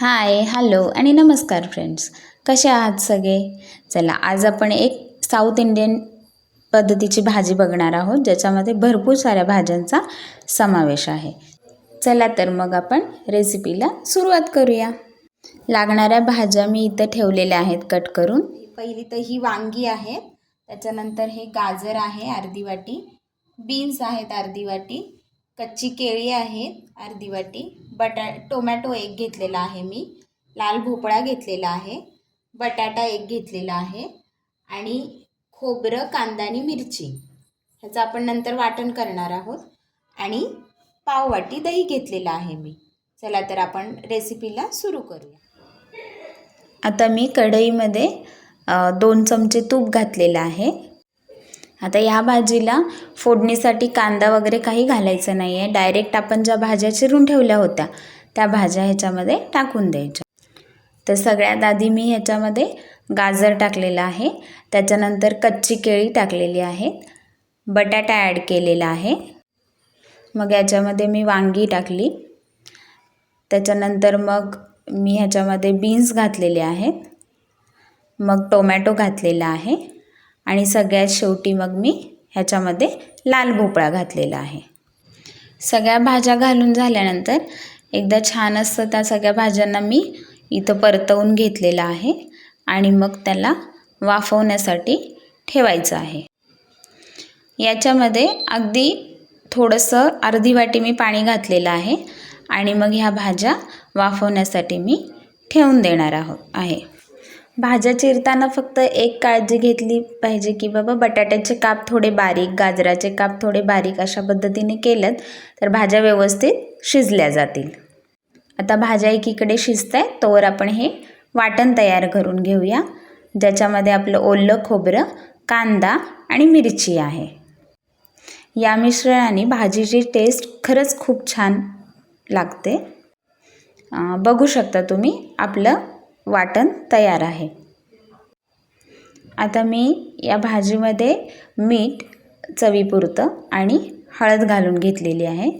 Hi hello आणि नमस्कार friends कसे आहात सगळे? चला आज आपण एक साऊथ इंडियन पद्धतीची भाजी बघणार आहोत ज्याच्यामध्ये भरपूर साऱ्या भाज्यांचा समावेश आहे. चला तर मग आपण रेसिपीला सुरुवात करूया. लागणाऱ्या भाज्या मी इथं ठेवलेल्या आहेत कट करून. पहिली तर ही वांगी आहेत त्याच्यानंतर हे गाजर आहे अर्धी वाटी बीन्स आहेत अर्धी वाटी कच्ची केळी आहेत अर्धी वाटी. बटा टोमॅटो एक घेतलेला आहे मी. लाल भोपळा घेतलेला आहे. बटाटा एक घेतलेला आहे. आणि खोबरं कांदा आणि मिरची. ह्याचं आपण नंतर वाटण करणार आहोत. आणि पाववाटी दही घेतलेलं आहे मी. चला तर आपण रेसिपीला सुरू करूया. आता मी कढईमध्ये दोन चमचे तूप घातलेलं आहे. आता ह्या भाजीला फोडणीसाठी कांदा वगैरे काही घालायचं नाही आहे डायरेक्ट आपण ज्या भाज्या चिरून ठेवल्या होत्या त्या भाज्या ह्याच्यामध्ये टाकून द्यायच्या. तर सगळ्यात आधी मी ह्याच्यामध्ये गाजर टाकलेलं आहे. त्याच्यानंतर कच्ची केळी टाकलेली आहे. बटाटा ॲड केलेला आहे. मग याच्यामध्ये मी वांगी टाकली. त्याच्यानंतर मग मी ह्याच्यामध्ये बीन्स घातलेले आहेत. मग टोमॅटो घातलेला आहे. आणि सगळ्यात शेवटी मग मी ह्याच्यामध्ये लाल भोपळा घातलेला आहे. सगळ्या भाज्या घालून झाल्यानंतर एकदा छान असतं त्या सगळ्या भाज्यांना मी इथं परतवून घेतलेलं आहे आणि मग त्याला वाफवण्यासाठी ठेवायचं आहे. याच्यामध्ये अगदी थोडंसं अर्धी वाटी मी पाणी घातलेलं आहे आणि मग ह्या भाज्या वाफवण्यासाठी मी ठेवून देणार आहोत आहे. भाज्या चिरताना फक्त एक काळजी घेतली पाहिजे की बाबा बटाट्याचे काप थोडे बारीक गाजराचे काप थोडे बारीक अशा पद्धतीने केलं तर भाज्या व्यवस्थित शिजल्या जातील. आता भाज्या एकीकडे शिजत आहे तोवर आपण हे वाटण तयार करून घेऊया ज्याच्यामध्ये आपलं ओलं खोबरं कांदा आणि मिरची आहे. या मिश्रणाने भाजीची टेस्ट खरंच खूप छान लागते. बघू शकता तुम्ही आपलं वाटण तयार आहे. आता मी या भाजीमध्ये मीठ चवीपुरतं आणि हळद घालून घेतलेली आहे.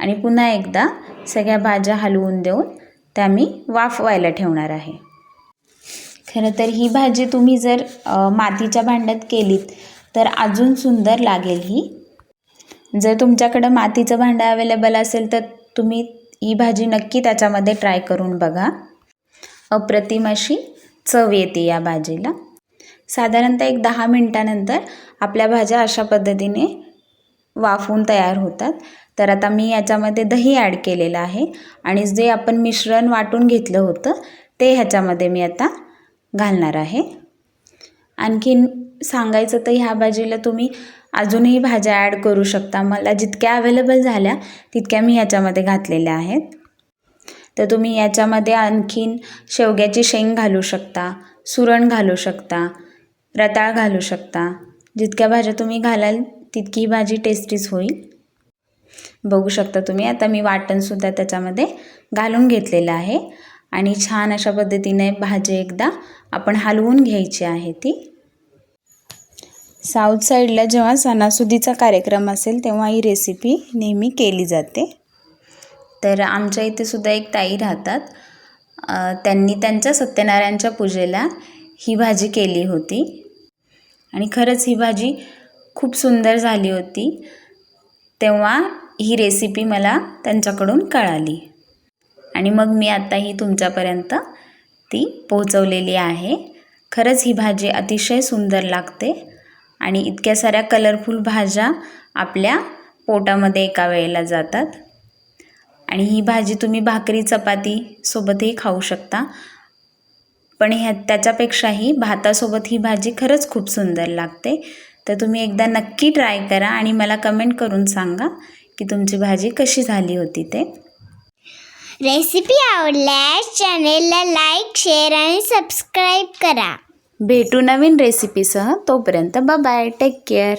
आणि पुन्हा एकदा सगळ्या भाज्या हलवून देऊन त्या मी वाफवायला ठेवणार आहे. खरं तर ही भाजी तुम्ही जर मातीच्या भांड्यात केलीत तर अजून सुंदर लागेल ही. जर तुमच्याकडं मातीचं भांडं अवेलेबल असेल तर तुम्ही ही भाजी नक्की त्याच्यामध्ये ट्राय करून बघा. अप्रतिम अशी चव येते या भाजीला. साधारणतः एक दहा मिनटानंतर आपल्या भाज्या अशा पद्धतीने वाफवून तयार होतात. तर आता मी याच्यामध्ये दही ॲड केलेलं आहे आणि जे आपण मिश्रण वाटून घेतलं होतं ते ह्याच्यामध्ये मी आता घालणार आहे. आणखीन सांगायचं तर ह्या भाजीला तुम्ही अजूनही भाज्या ॲड करू शकता. मला जितक्या अवेलेबल झाल्या तितक्या मी ह्याच्यामध्ये घातलेल्या आहेत. तर तुम्ही याच्यामध्ये आणखीन शेवग्याची शेंग घालू शकता सुरण घालू शकता रताळ घालू शकता. जितक्या भाज्या तुम्ही घालाल तितकी भाजी टेस्टीच होईल. बघू शकता तुम्ही आता मी वाटणसुद्धा त्याच्यामध्ये घालून घेतलेलं आहे. आणि छान अशा पद्धतीने भाजी एकदा आपण हलवून घ्यायची आहे ती. साऊथ साईडला जेव्हा सणासुदीचा कार्यक्रम असेल तेव्हा ही रेसिपी नेहमी केली जाते. तर आमच्या इथे सुद्धा एक ताई राहतात. त्यांनी त्यांच्या सत्यनारायणच्या पूजेला ही भाजी केली होती. आणि खरंच ही भाजी खूप सुंदर झाली होती. तेव्हा ही रेसिपी मला त्यांच्याकडून कळाली. आणि मग मी आता ही तुमच्यापर्यंत ती पोहोचवलेली आहे. खरंच ही भाजी अतिशय सुंदर लागते. आणि इतक्या साऱ्या कलरफुल भाज्या आपल्या पोटामध्ये एका वेळेला जातात. आणि ही भाजी तुम्ही भाकरी चपाती सोबतही खाऊ शकता. पण ह्या त्याच्यापेक्षाही भातासोबत ही भाजी खरंच खूप सुंदर लागते. तर तुम्ही एकदा नक्की ट्राय करा आणि मला कमेंट करून सांगा की तुमची भाजी कशी झाली होती ते. रेसिपी आवडल्यास चॅनेलला लाईक शेअर आणि सबस्क्राईब करा. भेटू नवीन रेसिपीसह तोपर्यंत बाय टेक केअर.